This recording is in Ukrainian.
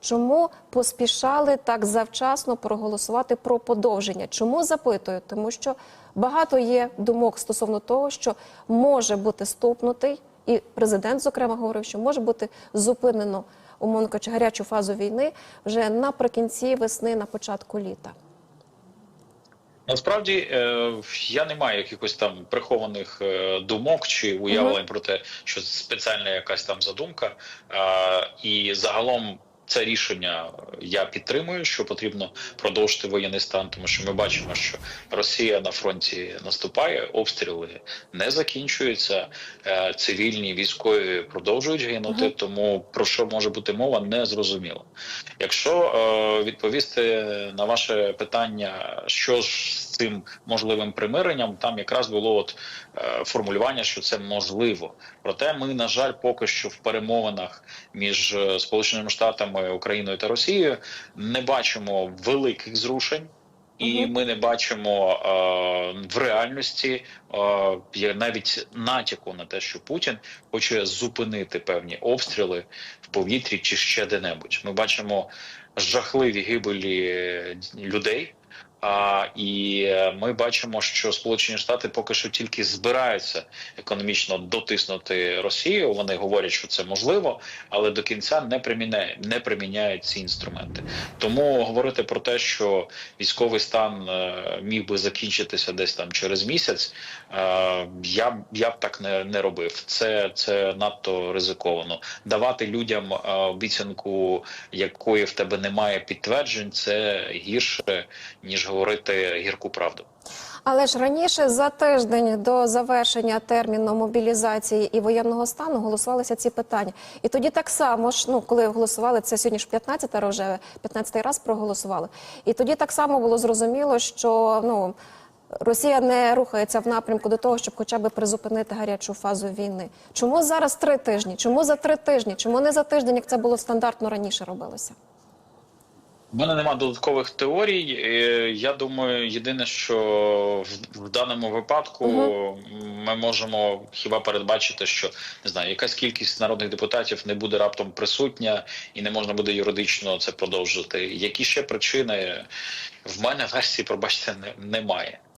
Чому поспішали так завчасно проголосувати про подовження? Чому запитую? Тому що багато є думок стосовно того, що може бути стопнутий, і президент, зокрема, говорив, що може бути зупинено умовно кажучи, гарячу фазу війни вже наприкінці весни, на початку літа. Насправді е, я не маю якихось там прихованих е, думок чи уявлень про те, що спеціальна якась там задумка. І загалом це рішення я підтримую, що потрібно продовжити воєнний стан, тому що ми бачимо, що Росія на фронті наступає, обстріли не закінчуються, е, цивільні військові продовжують гинути. Тому про що може бути мова, не зрозуміло. Якщо е, відповісти на ваше питання, що ж з цим можливим примиренням, там якраз було от е, формулювання, що це можливо. Проте ми, на жаль, поки що в перемовинах між Сполученими Штатами, Україною та Росією не бачимо великих зрушень. І ми не бачимо е, в реальності е, навіть натяку на те, що Путін хоче зупинити певні обстріли в повітрі чи ще де-небудь. Ми бачимо жахливі гибелі людей. А, і е, ми бачимо, що Сполучені Штати поки що тільки збираються економічно дотиснути Росію. Вони говорять, що це можливо, але до кінця не приміняють, не приміняють ці інструменти. Тому говорити про те, що військовий стан е, міг би закінчитися десь там через місяць, е, я я б так не, не робив. Це, це надто ризиковано. Давати людям обіцянку, якої в тебе немає підтверджень, це гірше ніж говорити гірку правду. Але ж раніше за тиждень до завершення терміну мобілізації і воєнного стану голосувалися ці питання. І тоді так само ж, ну коли голосували, це сьогодні ж 15 вже 15 раз проголосували. І тоді так само було зрозуміло, що ну. Росія не рухається в напрямку до того, щоб хоча б призупинити гарячу фазу війни. Чому зараз три тижні? Чому за три тижні? Чому не за тиждень, як це було стандартно раніше робилося? У мене немає додаткових теорій. Я думаю, єдине, що в, даному випадку угу. ми можемо хіба передбачити, що не знаю, якась кількість народних депутатів не буде раптом присутня і не можна буде юридично це продовжити. Які ще причини в мене версії, пробачте, не, немає.